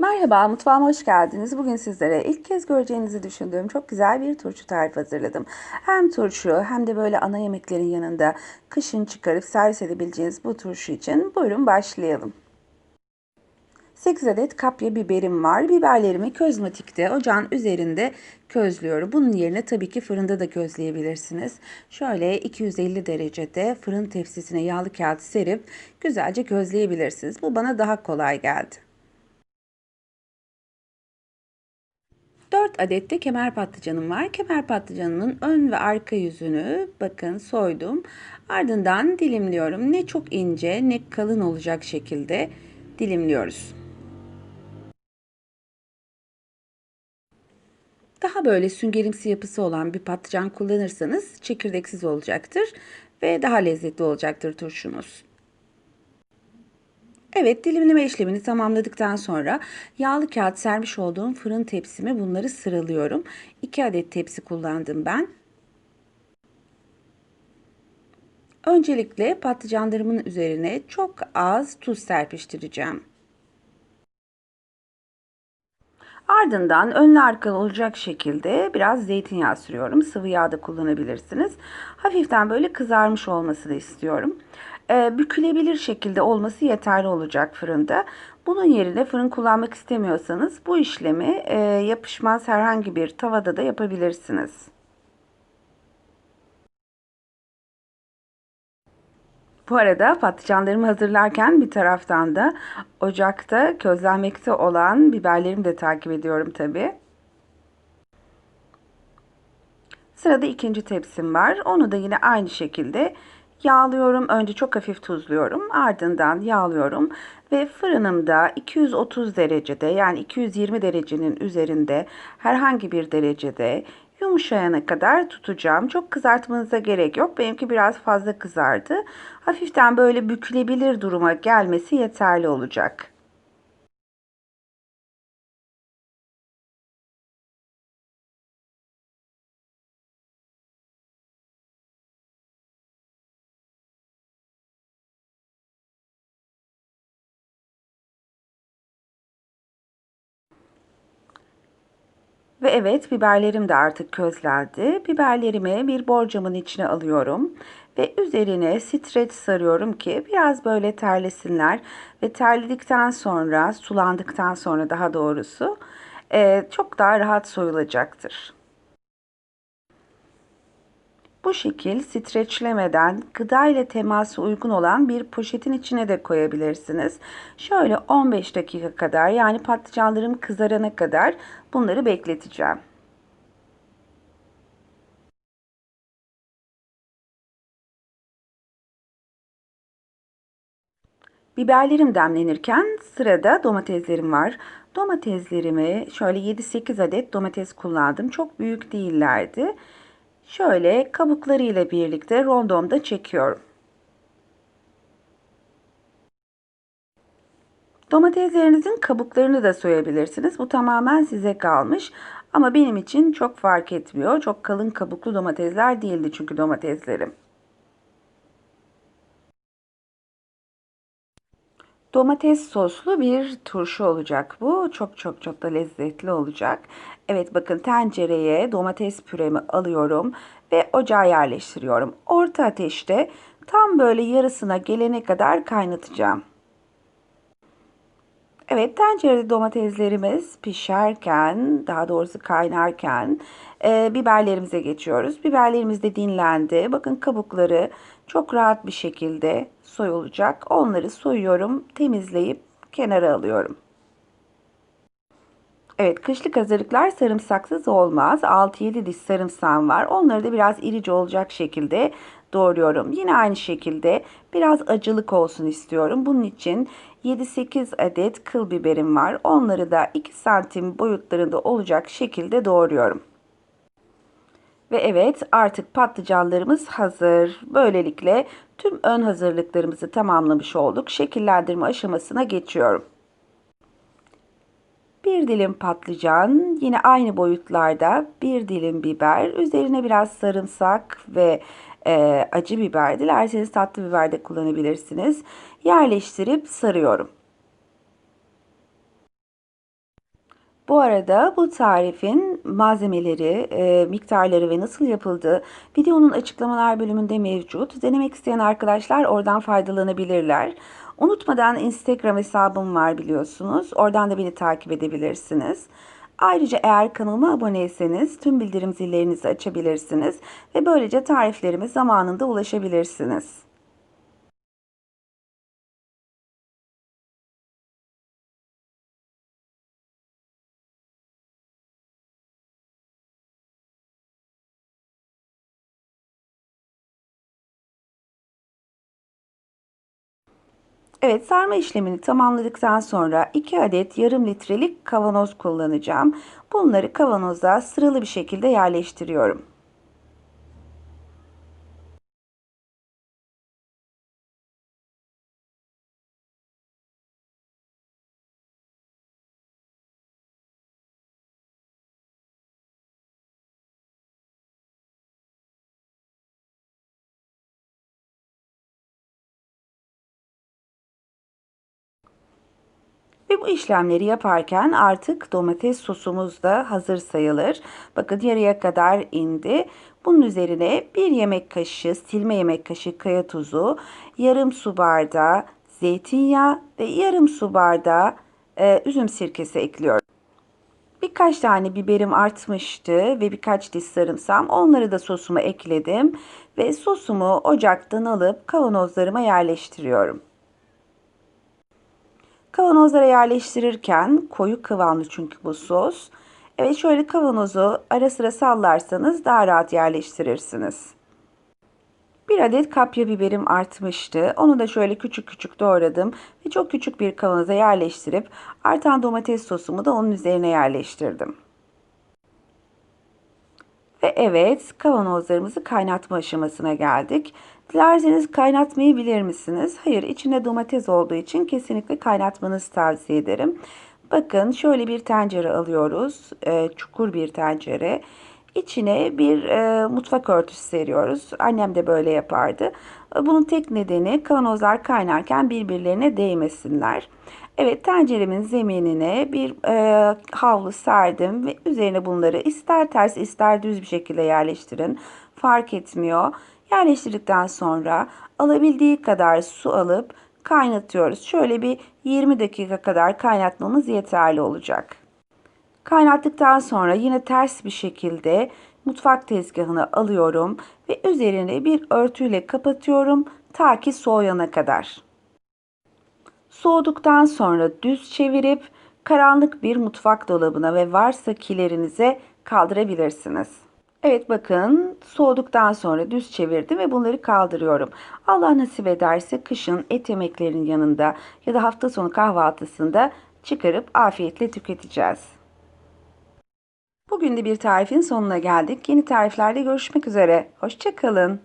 Merhaba, mutfağıma hoş geldiniz. Bugün sizlere ilk kez göreceğinizi düşündüğüm çok güzel bir turşu tarifi hazırladım. Hem turşu hem de böyle ana yemeklerin yanında kışın çıkarıp servis edebileceğiniz bu turşu için buyurun başlayalım. 8 adet kapya biberim var. Biberlerimi közmatikte ocağın üzerinde közlüyorum. Bunun yerine tabii ki fırında da közleyebilirsiniz. Şöyle 250 derecede fırın tepsisine yağlı kağıt serip güzelce közleyebilirsiniz. Bu bana daha kolay geldi. 4 adet de kemer patlıcanım var. Kemer patlıcanının ön ve arka yüzünü bakın soydum. Ardından dilimliyorum. Ne çok ince ne kalın olacak şekilde dilimliyoruz. Daha böyle süngerimsi yapısı olan bir patlıcan kullanırsanız çekirdeksiz olacaktır ve daha lezzetli olacaktır turşunuz. Evet dilimleme işlemini tamamladıktan sonra yağlı kağıt sermiş olduğum fırın tepsime bunları sıralıyorum. 2 adet tepsi kullandım ben. Öncelikle patlıcanlarımın üzerine çok az tuz serpiştireceğim. Ardından önlü arkalı olacak şekilde biraz zeytinyağı sürüyorum. Sıvı yağ da kullanabilirsiniz. Hafiften böyle kızarmış olmasını istiyorum. Ee, bükülebilir şekilde olması yeterli olacak fırında. Bunun yerine fırın kullanmak istemiyorsanız bu işlemi e, yapışmaz herhangi bir tavada da yapabilirsiniz. Bu arada patlıcanlarımı hazırlarken bir taraftan da ocakta közlenmekte olan biberlerimi de takip ediyorum tabi. Sırada ikinci tepsim var. Onu da yine aynı şekilde yağlıyorum. Önce çok hafif tuzluyorum. Ardından yağlıyorum ve fırınımda 230 derecede yani 220 derecenin üzerinde herhangi bir derecede yumuşayana kadar tutacağım. Çok kızartmanıza gerek yok. Benimki biraz fazla kızardı. Hafiften böyle bükülebilir duruma gelmesi yeterli olacak. Ve evet biberlerim de artık közlendi. Biberlerimi bir borcamın içine alıyorum ve üzerine streç sarıyorum ki biraz böyle terlesinler ve terledikten sonra sulandıktan sonra daha doğrusu çok daha rahat soyulacaktır. Bu şekil streçlemeden gıda ile teması uygun olan bir poşetin içine de koyabilirsiniz. Şöyle 15 dakika kadar yani patlıcanlarım kızarana kadar bunları bekleteceğim. Biberlerim demlenirken sırada domateslerim var. Domateslerimi şöyle 7-8 adet domates kullandım. Çok büyük değillerdi. Şöyle kabuklarıyla birlikte rondomda çekiyorum. Domateslerinizin kabuklarını da soyabilirsiniz. Bu tamamen size kalmış. Ama benim için çok fark etmiyor. Çok kalın kabuklu domatesler değildi çünkü domateslerim. Domates soslu bir turşu olacak bu. Çok çok çok da lezzetli olacak. Evet bakın tencereye domates püremi alıyorum ve ocağa yerleştiriyorum. Orta ateşte tam böyle yarısına gelene kadar kaynatacağım. Evet tencerede domateslerimiz pişerken daha doğrusu kaynarken e, biberlerimize geçiyoruz. Biberlerimiz de dinlendi. Bakın kabukları çok rahat bir şekilde soyulacak. Onları soyuyorum, temizleyip kenara alıyorum. Evet kışlık hazırlıklar sarımsaksız olmaz. 6-7 diş sarımsağım var. Onları da biraz irice olacak şekilde doğruyorum. Yine aynı şekilde biraz acılık olsun istiyorum. Bunun için 7-8 adet kıl biberim var. Onları da 2 santim boyutlarında olacak şekilde doğruyorum. Ve evet artık patlıcanlarımız hazır. Böylelikle tüm ön hazırlıklarımızı tamamlamış olduk. Şekillendirme aşamasına geçiyorum. Bir dilim patlıcan, yine aynı boyutlarda bir dilim biber, üzerine biraz sarımsak ve e, acı biber, dilerseniz tatlı biber de kullanabilirsiniz. Yerleştirip sarıyorum. Bu arada bu tarifin malzemeleri, e, miktarları ve nasıl yapıldığı videonun açıklamalar bölümünde mevcut. Denemek isteyen arkadaşlar oradan faydalanabilirler. Unutmadan Instagram hesabım var biliyorsunuz. Oradan da beni takip edebilirsiniz. Ayrıca eğer kanalıma aboneyseniz tüm bildirim zillerinizi açabilirsiniz ve böylece tariflerime zamanında ulaşabilirsiniz. Evet sarma işlemini tamamladıktan sonra 2 adet yarım litrelik kavanoz kullanacağım. Bunları kavanoza sıralı bir şekilde yerleştiriyorum. Ve bu işlemleri yaparken artık domates sosumuz da hazır sayılır. Bakın yarıya kadar indi. Bunun üzerine bir yemek kaşığı silme yemek kaşığı kaya tuzu, yarım su bardağı zeytinyağı ve yarım su bardağı e, üzüm sirkesi ekliyorum. Birkaç tane biberim artmıştı ve birkaç diş sarımsam. Onları da sosuma ekledim ve sosumu ocaktan alıp kavanozlarıma yerleştiriyorum. Kavanozlara yerleştirirken koyu kıvamlı çünkü bu sos. Evet şöyle kavanozu ara sıra sallarsanız daha rahat yerleştirirsiniz. Bir adet kapya biberim artmıştı. Onu da şöyle küçük küçük doğradım ve çok küçük bir kavanoza yerleştirip artan domates sosumu da onun üzerine yerleştirdim. Ve evet kavanozlarımızı kaynatma aşamasına geldik. Dilerseniz kaynatmayı bilir misiniz? Hayır içinde domates olduğu için kesinlikle kaynatmanızı tavsiye ederim. Bakın şöyle bir tencere alıyoruz. E, çukur bir tencere. İçine bir e, mutfak örtüsü seriyoruz. Annem de böyle yapardı. Bunun tek nedeni kavanozlar kaynarken birbirlerine değmesinler. Evet tenceremin zeminine bir e, havlu serdim ve üzerine bunları ister ters ister düz bir şekilde yerleştirin. Fark etmiyor. Yerleştirdikten sonra alabildiği kadar su alıp kaynatıyoruz. Şöyle bir 20 dakika kadar kaynatmamız yeterli olacak. Kaynattıktan sonra yine ters bir şekilde mutfak tezgahına alıyorum ve üzerine bir örtüyle kapatıyorum ta ki soğuyana kadar. Soğuduktan sonra düz çevirip karanlık bir mutfak dolabına ve varsa kilerinize kaldırabilirsiniz. Evet bakın soğuduktan sonra düz çevirdim ve bunları kaldırıyorum. Allah nasip ederse kışın et yemeklerinin yanında ya da hafta sonu kahvaltısında çıkarıp afiyetle tüketeceğiz. Bugün de bir tarifin sonuna geldik. Yeni tariflerde görüşmek üzere. Hoşçakalın.